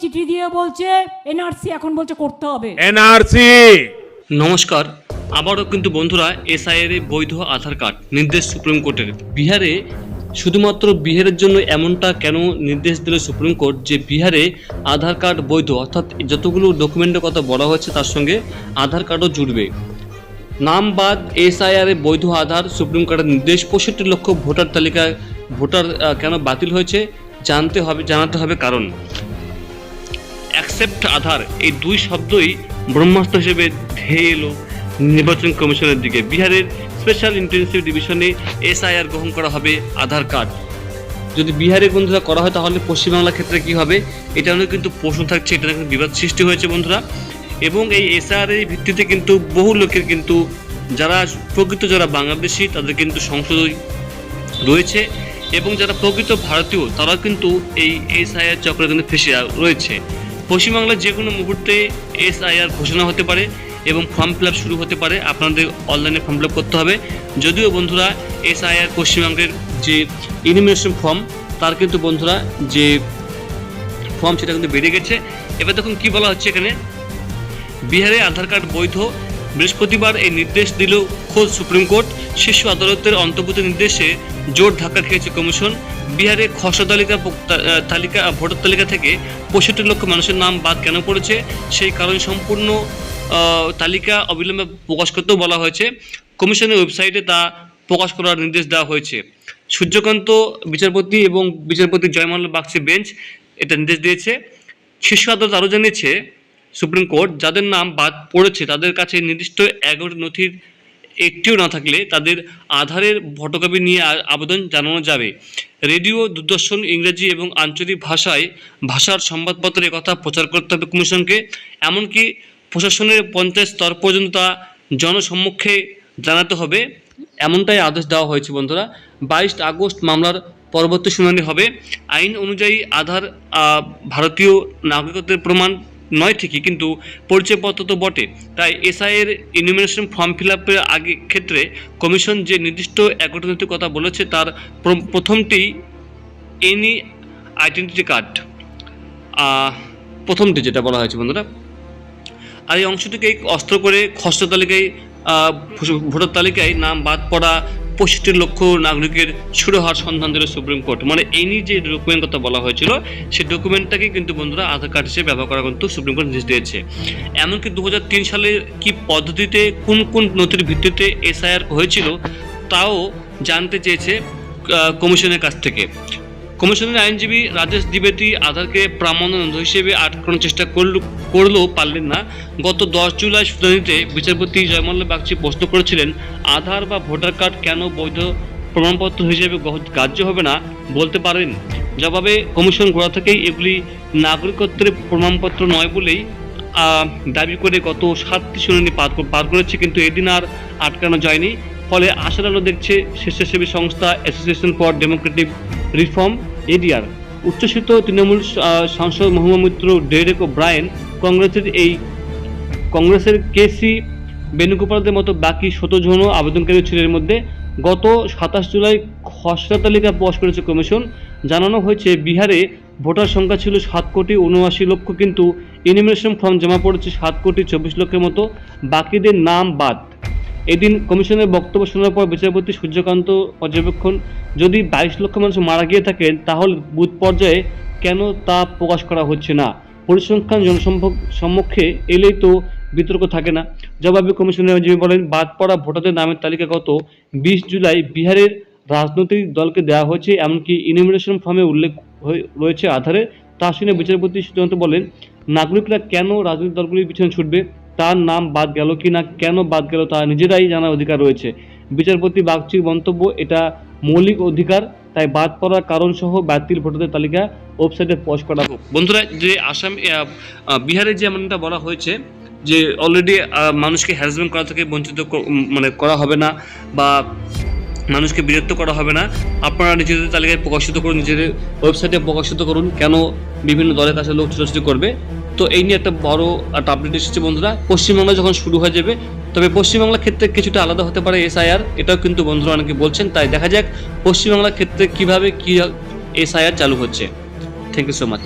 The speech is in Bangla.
চিঠি দিয়ে বলছে এনআরসি এখন বলছে করতে হবে। এনআরসি। নমস্কার আবারও কিন্তু বন্ধুরা এসআইআর এ বৈধ আধার কার্ড নির্দেশ সুপ্রিম কোর্টের। বিহারে শুধুমাত্র বিহারের জন্য এমনটা কেন নির্দেশ দিল সুপ্রিম কোর্ট যে বিহারে আধার কার্ড বৈধ? অর্থাৎ যতগুলো ডকুমেন্টের কথা বলা হয়েছে তার সঙ্গে আধার কার্ডও জুড়বে। নাম বাদ এসআইআর এ বৈধ আধার সুপ্রিম কোর্টের নির্দেশ। পঁয়ষট্টি লক্ষ ভোটার তালিকায় ভোটার কেন বাতিল হয়েছে জানতে হবে জানাতে হবে কারণ। অ্যাকসেপ্ট আধার, এই দুই শব্দই ব্রহ্মাস্ত্র হিসেবে ধেয়ে এলো নির্বাচন কমিশনের দিকে। বিহারের স্পেশাল ইন্টেনসিভ ডিভিশনে এসআইআর গ্রহণ করা হবে আধার কার্ড। যদি বিহারে বন্ধুরা করা হয় তাহলে পশ্চিমবাংলার ক্ষেত্রে কি হবে? এটা নিয়ে কিন্তু প্রশ্ন থাকছে এটা নিয়ে বিবাদ সৃষ্টি হয়েছে বন্ধুরা। এবং এই এসআর এর ভিত্তিতে কিন্তু বহু লোকের কিন্তু, যারা প্রকৃত যারা বাংলাদেশি, তাদের কিন্তু সংশোধন রয়েছে। এবং যারা প্রকৃত ভারতীয় তারা কিন্তু এই এসআইআর চক্রে কিন্তু ফেসে রয়েছে। পশ্চিমবাংলার যে কোনো মুহূর্তে এসআইআর ঘোষণা হতে পারে এবং ফর্ম ফিল শুরু হতে পারে, আপনাদের অনলাইনে ফর্ম ফিল করতে হবে। যদিও বন্ধুরা, এসআইআর পশ্চিমবঙ্গের যে ইনিমিনেশন ফর্ম, তার কিন্তু বন্ধুরা যে ফর্ম সেটা কিন্তু বেড়ে গেছে। এবার দেখুন কী বলা হচ্ছে এখানে। বিহারে আধার কার্ড বৈধ বৃহস্পতিবার এই নির্দেশ দিল খোদ সুপ্রিম কোর্ট। শীর্ষ আদালতের অন্তর্ভুক্ত নির্দেশে জোর ধাক্কা খেয়েছে কমিশন। বিহারে খসড়া তালিকা তালিকা ভোটার তালিকা থেকে পঁয়ষট্টি লক্ষ মানুষের নাম বাদ কেন পড়েছে? সেই কারণ সম্পূর্ণ তালিকা অবিলম্বে প্রকাশ করতেও বলা হয়েছে। কমিশনের ওয়েবসাইটে তা প্রকাশ করার নির্দেশ দেওয়া হয়েছে। সূর্যকান্ত বিচারপতি এবং বিচারপতি জয়মাল্য বাগচি বেঞ্চ এটা নির্দেশ দিয়েছে। শীর্ষ আদালত আরও জানিয়েছে সুপ্রিম কোর্ট, যাদের নাম বাদ পড়েছে, তাদের কাছে নির্দিষ্ট এগারোটি নথির একটিও না থাকলে তাদের আধারের ফটোকপি নিয়ে আবেদন জানানো যাবে। রেডিও, দূরদর্শন, ইংরেজি এবং আঞ্চলিক ভাষায় ভাষার সংবাদপত্রে কথা প্রচার করতে হবে কমিশনকে। এমনকি প্রশাসনের পঞ্চায়েত স্তর পর্যন্ত তা জনসম্মুখে জানাতে হবে। এমনটাই আদেশ দেওয়া হয়েছে বন্ধুরা। বাইশ আগস্ট মামলার পরবর্তী শুনানি হবে। আইন অনুযায়ী আধার ভারতীয় নাগরিকত্বের প্রমাণ নয় ঠিকই, কিন্তু পরিচয়পত্র তো বটে। তাই এসআইয়ের ইনুমিনেশন ফর্ম ফিল আপের আগে ক্ষেত্রে কমিশন যে নির্দিষ্ট একটির কথা বলেছে, তার প্রথমটি এনি আইডেন্টিটি কার্ড প্রথমটি যেটা বলা হয়েছে বন্ধুরা। আর এই অংশটিকে অস্ত্র করে খসড়া তালিকায় ভোটার তালিকায় নাম বাদ পড়া পঁয়ষট্টি লক্ষ নাগরিকের শুরু হওয়ার সন্ধান দিল সুপ্রিম কোর্ট। মানে এই নিয়ে যে ডকুমেন্ট কথা বলা হয়েছিল সেই ডকুমেন্টটাকে কিন্তু বন্ধুরা আধার কার্ড হিসেবে ব্যবহার করা কিন্তু সুপ্রিম কোর্ট নির্দেশ দিয়েছে। এমনকি দু হাজার তিন সালে কি পদ্ধতিতে কোন কোন নথির ভিত্তিতে এসআইআর হয়েছিল, তাও জানতে চেয়েছে কমিশনের কাছ থেকে। কমিশনের আইনজীবী রাজেশ দ্বিবেদী আধারকে প্রামাণ্য হিসেবে আটকানোর চেষ্টা করল- করলেও পারলেন না। গত দশ জুলাই শুনানিতে বিচারপতি জয়মল্ল বাগচি প্রশ্ন করেছিলেন, আধার বা ভোটার কার্ড কেন বৈধ প্রমাণপত্র হিসেবে গ্রাহ্য হবে না বলতে পারেন? জবাবে, কমিশন গোড়া থেকেই এগুলি নাগরিকত্বের প্রমাণপত্র নয় বলেই দাবি করে গত সাতটি শুনানি পার পার করেছে, কিন্তু এদিন আর আটকানো যায়নি। ফলে আশার আলো দেখছে স্বেচ্ছাসেবী সংস্থা association for democratic reform ADR উচ্চশিত Trinamool সাংসদ Mohammad Mitra, Derek O'Brien কংগ্রেসের এই কংগ্রেসের কেসি বেণুগোপালদের মতো বাকি শত জন আবেদনকারী ছিল এর মধ্যে গত সাতাশ জুলাই খসড়া তালিকা প্রকাশ করেছে কমিশন। জানানো হয়েছে, বিহারে ভোটার সংখ্যা ছিল সাত কোটি উনআশি লক্ষ, কিন্তু ইনিমিনেশন ফর্ম জমা পড়েছে সাত কোটি চব্বিশ লক্ষের মতো। বাকিদের নাম বাদ। এদিন কমিশনের বক্তব্য শোনার পর বিচারপতি সূর্যকান্ত পর্যবেক্ষণ, যদি বাইশ লক্ষ মানুষ মারা গিয়ে থাকেন, তাহলে বুথ পর্যায়ে কেন তা প্রকাশ করা হচ্ছে না? পরিসংখ্যান জনসম্ভব, সম্মুখে এলেই তো বিতর্ক থাকে না। জবাবে কমিশনের আইনজীবী বলেন বাদ পড়া ভোটারদের নামের তালিকা গত বিশ জুলাই বিহারের রাজনৈতিক দলকে দেওয়া হয়েছে, এমনকি ইনিমিনেশন ফর্মে উল্লেখ রয়েছে আধারে। তা শুনে বিচারপতি সিদ্ধান্ত বলেন, নাগরিকরা কেন রাজনৈতিক দলগুলির পিছনে ছুটবে? তার নাম বাদ গেল কি না কেন বাদ গেল তা নিজেরাই জানার অধিকার রয়েছে। বিচারপতি বাগচির মন্তব্য, এটা মৌলিক অধিকার, তাই বাদ পড়ার কারণ সহ বাতিল ভোটারদের তালিকা ওয়েবসাইটে পোস্ট করা হোক। বন্ধুরা, যে আসাম বিহারে যে এমনটা বলা হয়েছে, যে অলরেডি মানুষকে হ্যারাসমেন্ট করা থেকে বঞ্চিত মানে করা হবে না বা মানুষকে বিরক্ত করা হবে না, আপনারা নিজেদের তালিকায় প্রকাশিত করুন, নিজেদের ওয়েবসাইটে প্রকাশিত করুন, কেন বিভিন্ন দলের কাছে লোক ছোটাছুটি করবে। তো এই নিয়ে একটা বড় একটা আপডেট এসেছে বন্ধুরা। পশ্চিমবাংলা যখন শুরু হয়ে যাবে, তবে পশ্চিমবাংলার ক্ষেত্রে কিছুটা আলাদা হতে পারে এসআইআর, এটাও কিন্তু বন্ধুরা অনেকে বলছেন। তাই দেখা যাক পশ্চিমবাংলার ক্ষেত্রে কীভাবে কি এসআইআর চালু হচ্ছে। Thank you so much